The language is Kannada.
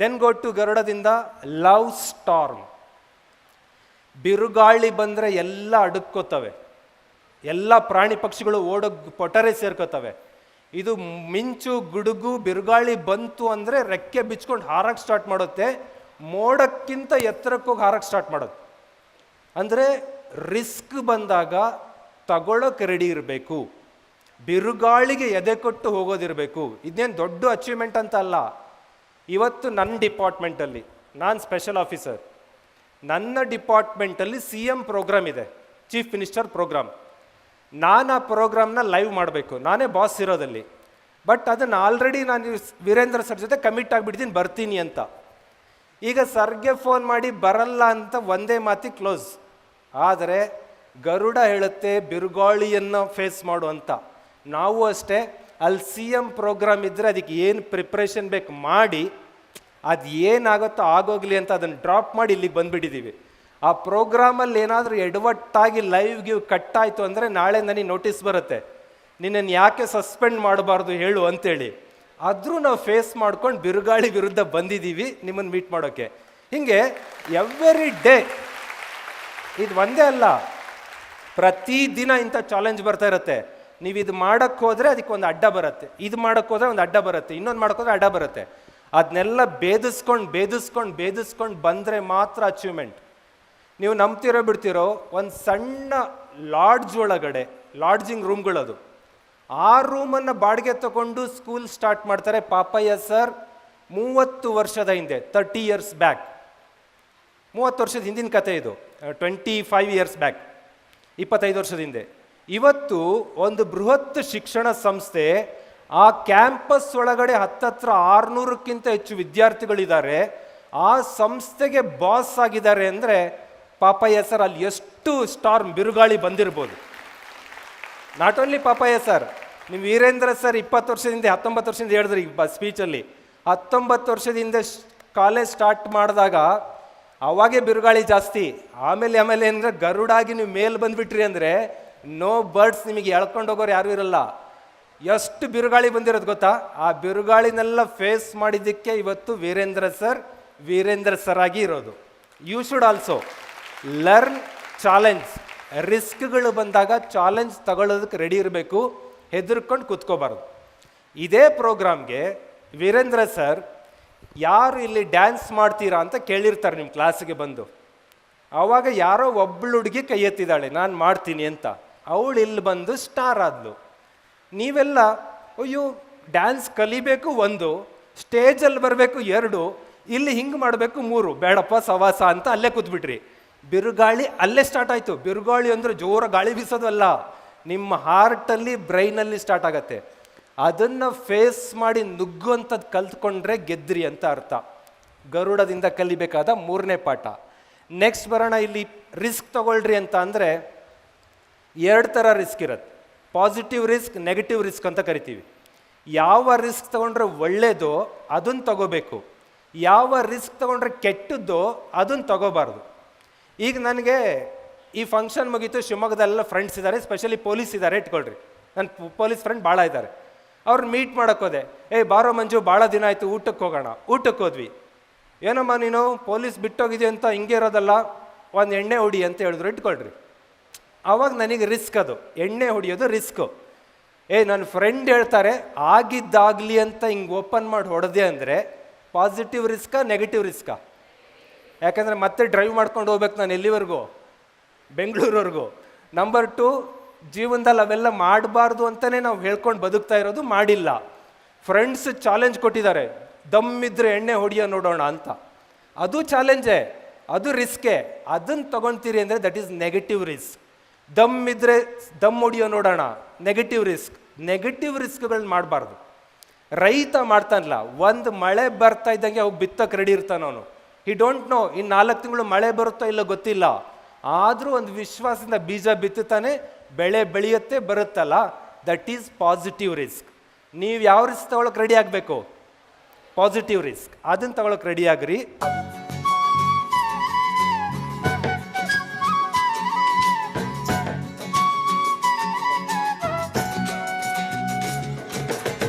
ದೆನ್ ಗೋ ಟು ಗರುಡದಿಂದ ಲವ್ ಸ್ಟಾರ್ಮ್ ಬಿರುಗಾಳಿ ಬಂದರೆ ಎಲ್ಲ ಅಡುಕ್ಕೋತವೆ ಎಲ್ಲ ಪ್ರಾಣಿ ಪಕ್ಷಿಗಳು ಓಡೋ ಪೊಟರೆ ಸೇರ್ಕೋತವೆ. ಇದು ಮಿಂಚು, ಗುಡುಗು, ಬಿರುಗಾಳಿ ಬಂತು ಅಂದರೆ ರೆಕ್ಕೆ ಬಿಚ್ಕೊಂಡು ಹಾರಕ್ಕೆ ಸ್ಟಾರ್ಟ್ ಮಾಡುತ್ತೆ. ಮೋಡಕ್ಕಿಂತ ಎತ್ತರಕ್ಕೆ ಹೋಗಿ ಹಾರಕ್ಕೆ ಸ್ಟಾರ್ಟ್ ಮಾಡೋದು ಅಂದರೆ ರಿಸ್ಕ್ ಬಂದಾಗ ತಗೊಳ್ಳೋಕೆ ರೆಡಿ ಇರಬೇಕು. ಬಿರುಗಾಳಿಗೆ ಎದೆ ಕೊಟ್ಟು ಹೋಗೋದಿರಬೇಕು. ಇದೇನು ದೊಡ್ಡ ಅಚೀವ್ಮೆಂಟ್ ಅಂತ ಅಲ್ಲ. ಇವತ್ತು ನನ್ನ ಡಿಪಾರ್ಟ್ಮೆಂಟಲ್ಲಿ, ನಾನು ಸ್ಪೆಷಲ್ ಆಫೀಸರ್ ನನ್ನ ಡಿಪಾರ್ಟ್ಮೆಂಟಲ್ಲಿ ಸಿ ಎಂ ಪ್ರೋಗ್ರಾಮ್ ಇದೆ ಚೀಫ್ ಮಿನಿಸ್ಟರ್ ಪ್ರೋಗ್ರಾಮ್ ನಾನು ಆ ಪ್ರೋಗ್ರಾಮ್ನ ಲೈವ್ ಮಾಡಬೇಕು, ನಾನೇ ಬಾಸ್ ಇರೋದಲ್ಲಿ. ಬಟ್ ಅದನ್ನು ಆಲ್ರೆಡಿ ನಾನು ವೀರೇಂದ್ರ ಸರ್ ಜೊತೆ ಕಮಿಟ್ ಆಗಿಬಿಡ್ತೀನಿ ಬರ್ತೀನಿ ಅಂತ. ಈಗ ಸರ್ಗೆ ಫೋನ್ ಮಾಡಿ ಬರಲ್ಲ ಅಂತ ಒಂದೇ ಮಾತಿ ಕ್ಲೋಸ್ ಆದರೆ ಗರುಡ ಹೇಳುತ್ತೆ, ಬಿರುಗಾಳಿಯನ್ನು ಫೇಸ್ ಮಾಡು ಅಂತ. ನಾವು ಅಷ್ಟೇ, ಅಲ್ಲಿ ಸಿ ಎಂ ಪ್ರೋಗ್ರಾಮ್ ಇದ್ದರೆ ಅದಕ್ಕೆ ಏನು ಪ್ರಿಪ್ರೇಷನ್ ಬೇಕು ಮಾಡಿ ಅದು ಏನಾಗುತ್ತೋ ಆಗೋಗ್ಲಿ ಅಂತ ಅದನ್ನು ಡ್ರಾಪ್ ಮಾಡಿ ಇಲ್ಲಿಗೆ ಬಂದುಬಿಟ್ಟಿದ್ದೀವಿ ಆ ಪ್ರೋಗ್ರಾಮಲ್ಲಿ ಏನಾದರೂ ಎಡವಟ್ಟಾಗಿ ಲೈವ್ ಗಿವ್ ಕಟ್ ಆಯಿತು ಅಂದರೆ ನಾಳೆ ನನಗೆ ನೋಟಿಸ್ ಬರುತ್ತೆ. ನಿನ್ನನ್ನು ಯಾಕೆ ಸಸ್ಪೆಂಡ್ ಮಾಡಬಾರ್ದು ಹೇಳು ಅಂತೇಳಿ. ಆದರೂ ನಾವು ಫೇಸ್ ಮಾಡ್ಕೊಂಡು ಬಿರುಗಾಳಿ ವಿರುದ್ಧ ಬಂದಿದ್ದೀವಿ ನಿಮ್ಮನ್ನು ಮೀಟ್ ಮಾಡೋಕ್ಕೆ ಹೀಗೆ ಎವ್ರಿ ಡೇ ಇದು ಒಂದೇ ಅಲ್ಲ, ಪ್ರತಿದಿನ ಇಂಥ ಚಾಲೆಂಜ್ ಬರ್ತಾ ಇರುತ್ತೆ. ನೀವು ಇದು ಮಾಡೋಕ್ಕೆ ಅದಕ್ಕೆ ಒಂದು ಅಡ್ಡ ಬರುತ್ತೆ. ಇದು ಹೋದ್ರೆ ಒಂದು ಅಡ್ಡ ಬರುತ್ತೆ. ಇನ್ನೊಂದು ಮಾಡೋಕ್ಕೋದ್ರೆ ಅಡ್ಡ ಬರುತ್ತೆ. ಅದನ್ನೆಲ್ಲ ಭೇದಿಸ್ಕೊಂಡು ಭೇದಿಸ್ಕೊಂಡು ಭೇದಿಸ್ಕೊಂಡು ಬಂದರೆ ಮಾತ್ರ ಅಚೀವ್ಮೆಂಟ್ ನೀವು ನಂಬ್ತಿರೋ ಬಿಡ್ತಿರೋ ಒಂದು ಸಣ್ಣ ಲಾಡ್ಜ್ ಒಳಗಡೆ ಲಾಡ್ಜಿಂಗ್ ರೂಮ್ಗಳದು ಆ ರೂಮನ್ನು ಬಾಡಿಗೆ ತಗೊಂಡು ಸ್ಕೂಲ್ ಸ್ಟಾರ್ಟ್ ಮಾಡ್ತಾರೆ ಪಾಪಯ್ಯ ಸರ್ ಮೂವತ್ತು ವರ್ಷದ ಹಿಂದೆ ತರ್ಟಿ ಇಯರ್ಸ್ ಬ್ಯಾಕ್ ಮೂವತ್ತು ವರ್ಷದ ಹಿಂದಿನ ಕತೆ ಇದು ಟ್ವೆಂಟಿ ಫೈವ್ ಇಯರ್ಸ್ ಬ್ಯಾಕ್ ಇಪ್ಪತ್ತೈದು ವರ್ಷದ ಹಿಂದೆ. ಇವತ್ತು ಒಂದು ಬೃಹತ್ ಶಿಕ್ಷಣ ಸಂಸ್ಥೆ ಆ ಕ್ಯಾಂಪಸ್ ಒಳಗಡೆ ಹತ್ತತ್ರ ಆರುನೂರಕ್ಕಿಂತ ಹೆಚ್ಚು ವಿದ್ಯಾರ್ಥಿಗಳಿದ್ದಾರೆ. ಆ ಸಂಸ್ಥೆಗೆ ಬಾಸ್ ಆಗಿದ್ದಾರೆ ಅಂದರೆ ಪಾಪಯ್ಯ ಸರ್ ಅಲ್ಲಿ ಎಷ್ಟು ಸ್ಟಾರ್ ಬಿರುಗಾಳಿ ಬಂದಿರ್ಬೋದು. ನಾಟ್ ಓನ್ಲಿ ಪಾಪಯ್ಯ ಸರ್ ನೀವು ವೀರೇಂದ್ರ ಸರ್ ಇಪ್ಪತ್ತು ವರ್ಷದಿಂದ, ಹತ್ತೊಂಬತ್ತು ವರ್ಷದಿಂದ ಹೇಳಿದ್ರಿ ಈ ಸ್ಪೀಚಲ್ಲಿ ಹತ್ತೊಂಬತ್ತು ವರ್ಷದಿಂದ ಕಾಲೇಜ್ ಸ್ಟಾರ್ಟ್ ಮಾಡಿದಾಗ ಅವಾಗೇ ಬಿರುಗಾಳಿ ಜಾಸ್ತಿ. ಆಮೇಲೆ ಆಮೇಲೆ ಅಂದರೆ ಗರುಡಾಗಿ ನೀವು ಮೇಲೆ ಬಂದುಬಿಟ್ರಿ ಅಂದರೆ ನೋ ಬರ್ಡ್ಸ್ ನಿಮಗೆ ಎಳ್ಕೊಂಡು ಹೋಗೋರು ಯಾರೂ ಇರಲ್ಲ. ಎಷ್ಟು ಬಿರುಗಾಳಿ ಬಂದಿರೋದು ಗೊತ್ತಾ? ಆ ಬಿರುಗಾಳಿನೆಲ್ಲ ಫೇಸ್ ಮಾಡಿದ್ದಕ್ಕೆ ಇವತ್ತು ವೀರೇಂದ್ರ ಸರ್ ವೀರೇಂದ್ರ ಸರ್ ಆಗಿ ಇರೋದು. You should also learn challenge ರಿಸ್ಕ್ಗಳು ಬಂದಾಗ ಚಾಲೆಂಜ್ ತಗೊಳ್ಳೋದಕ್ಕೆ ರೆಡಿ ಇರಬೇಕು, ಹೆದರ್ಕೊಂಡು ಕೂತ್ಕೋಬಾರ್ದು. ಇದೇ ಪ್ರೋಗ್ರಾಮ್ಗೆ ವೀರೇಂದ್ರ ಸರ್ ಯಾರು ಇಲ್ಲಿ ಡ್ಯಾನ್ಸ್ ಮಾಡ್ತೀರಾ ಅಂತ ಕೇಳಿರ್ತಾರೆ ನಿಮ್ಮ ಕ್ಲಾಸಿಗೆ ಬಂದು. ಆವಾಗ ಯಾರೋ ಒಬ್ಬಳು ಹುಡುಗಿ ಕೈ ಎತ್ತಿದ್ದಾಳೆ, ನಾನು ಮಾಡ್ತೀನಿ ಅಂತ. ಅವಳು ಇಲ್ಲಿ ಬಂದು ಸ್ಟಾರ್ ಆದ್ಲು. ನೀವೆಲ್ಲ, ಅಯ್ಯೋ ಡ್ಯಾನ್ಸ್ ಕಲಿಬೇಕು ಒಂದು ಸ್ಟೇಜಲ್ಲಿ ಬರಬೇಕು ಎರಡು, ಇಲ್ಲಿ ಹಿಂಗೆ ಮಾಡಬೇಕು ಮೂರು, ಬೇಡಪ್ಪ ಸವಾಸ ಅಂತ ಅಲ್ಲೇ ಕೂತ್ಬಿಟ್ರಿ. ಬಿರುಗಾಳಿ ಅಲ್ಲೇ ಸ್ಟಾರ್ಟ್ ಆಯಿತು. ಬಿರುಗಾಳಿ ಅಂದರೆ ಜೋರ ಗಾಳಿ ಬೀಸೋದಲ್ಲ. ನಿಮ್ಮ ಹಾರ್ಟಲ್ಲಿ ಬ್ರೈನಲ್ಲಿ ಸ್ಟಾರ್ಟ್ ಆಗತ್ತೆ. ಅದನ್ನು ಫೇಸ್ ಮಾಡಿ ನುಗ್ಗುವಂಥದ್ದು ಕಲ್ತ್ಕೊಂಡ್ರೆ ಗೆದ್ರಿ ಅಂತ ಅರ್ಥ. ಗರುಡದಿಂದ ಕಲಿಬೇಕಾದ ಮೂರನೇ ಪಾಠ. ನೆಕ್ಸ್ಟ್ ಬರೋಣ, ಇಲ್ಲಿ ರಿಸ್ಕ್ ತಗೊಳ್ರಿ ಅಂತ ಅಂದರೆ, ಎರಡು ಥರ ರಿಸ್ಕ್ ಇರುತ್ತೆ. ಪಾಸಿಟಿವ್ ರಿಸ್ಕ್, ನೆಗೆಟಿವ್ ರಿಸ್ಕ್ ಅಂತ ಕರಿತೀವಿ. ಯಾವ ರಿಸ್ಕ್ ತಗೊಂಡ್ರೆ ಒಳ್ಳೆಯದೋ ಅದನ್ನು ತಗೋಬೇಕು. ಯಾವ ರಿಸ್ಕ್ ತಗೊಂಡ್ರೆ ಕೆಟ್ಟದ್ದೋ ಅದನ್ನು ತಗೋಬಾರ್ದು. ಈಗ ನನಗೆ ಈ ಫಂಕ್ಷನ್ ಮುಗೀತು, ಶಿವಮೊಗ್ಗದಲ್ಲೆಲ್ಲ ಫ್ರೆಂಡ್ಸ್ ಇದ್ದಾರೆ ಸ್ಪೆಷಲಿ ಪೊಲೀಸ್ ಇದ್ದಾರೆ ಇಟ್ಕೊಳ್ರಿ. ನನ್ನ ಪೊಲೀಸ್ ಫ್ರೆಂಡ್ ಭಾಳ ಇದ್ದಾರೆ ಅವ್ರನ್ನ ಮೀಟ್ ಮಾಡೋಕ್ಕೋದೆ ಏಯ್ ಬಾರೋ ಮಂಜು ಭಾಳ ದಿನ ಆಯಿತು ಊಟಕ್ಕೆ ಹೋಗೋಣ. ಊಟಕ್ಕೆ ಹೋದ್ವಿ. ಏನಮ್ಮ ನೀನು ಪೊಲೀಸ್ ಬಿಟ್ಟೋಗಿದೆಯಂತ ಹಿಂಗೆ ಇರೋದಲ್ಲ, ಒಂದು ಎಣ್ಣೆ ಹೊಡಿ ಅಂತ ಹೇಳಿದ್ರು, ಇಟ್ಕೊಳ್ರಿ. ಆವಾಗ ನನಗೆ ರಿಸ್ಕ್ ಅದು. ಎಣ್ಣೆ ಹೊಡೆಯೋದು ರಿಸ್ಕು. ಏ, ನನ್ನ ಫ್ರೆಂಡ್ ಹೇಳ್ತಾರೆ, ಆಗಿದ್ದಾಗಲಿ ಅಂತ ಹಿಂಗೆ ಓಪನ್ ಮಾಡಿ ಹೊಡೆದೆ ಅಂದರೆ ಪಾಸಿಟಿವ್ ರಿಸ್ಕಾ ನೆಗೆಟಿವ್ ರಿಸ್ಕಾ ಯಾಕಂದರೆ ಮತ್ತೆ ಡ್ರೈವ್ ಮಾಡ್ಕೊಂಡು ಹೋಗ್ಬೇಕು ನಾನು ಎಲ್ಲಿವರೆಗೂ? ಬೆಂಗಳೂರವರೆಗೂ. ನಂಬರ್ ಟು ಜೀವನದಲ್ಲಿ ಅವೆಲ್ಲ ಮಾಡಬಾರ್ದು ಅಂತಲೇ ನಾವು ಹೇಳ್ಕೊಂಡು ಬದುಕ್ತಾ ಇರೋದು ಮಾಡಿಲ್ಲ. ಫ್ರೆಂಡ್ಸ್ ಚಾಲೆಂಜ್ ಕೊಟ್ಟಿದ್ದಾರೆ ದಮ್ಮಿದ್ರೆ ಎಣ್ಣೆ ಹೊಡಿಯೋ ನೋಡೋಣ ಅಂತ. ಅದು ಚಾಲೆಂಜೇ ಅದು ರಿಸ್ಕೇ ಅದನ್ನು ತೊಗೊತೀರಿ ಅಂದರೆ ದಟ್ ಈಸ್ ನೆಗೆಟಿವ್ ರಿಸ್ಕ್ ದಮ್ ಇದ್ರೆ ದಮ್ ಹೊಡಿಯೋ ನೋಡೋಣ. ನೆಗೆಟಿವ್ ರಿಸ್ಕ್ ನೆಗೆಟಿವ್ ರಿಸ್ಕ್ಗಳನ್ನ ಮಾಡಬಾರ್ದು. ರೈತ ಮಾಡ್ತಾನಲ್ಲ ಒಂದು ಮಳೆ ಬರ್ತಾ ಇದ್ದಂಗೆ ಹೋಗಿ ಬಿತ್ತಕ್ಕೆ ರೆಡಿ ಇರ್ತಾನ ಅವನು. ಈ ಡೋಂಟ್ ನೋ ಇನ್ನು ನಾಲ್ಕು ತಿಂಗಳು ಮಳೆ ಬರುತ್ತೋ ಇಲ್ಲ ಗೊತ್ತಿಲ್ಲ. ಆದರೂ ಒಂದು ವಿಶ್ವಾಸದಿಂದ ಬೀಜ ಬಿತ್ತುತ್ತಾನೆ, ಬೆಳೆ ಬೆಳೆಯುತ್ತೆ, ಬರುತ್ತಲ್ಲ. ದಟ್ ಈಸ್ ಪಾಸಿಟಿವ್ ರಿಸ್ಕ್ ನೀವು ಯಾವ ರಿಸ್ಕ್ ತಗೊಳಕ್ಕೆ ರೆಡಿ ಆಗಬೇಕು? ಪಾಸಿಟಿವ್ ರಿಸ್ಕ್ ಅದನ್ನು ತಗೊಳಕ್ಕೆ ರೆಡಿ ಆಗ್ರಿ.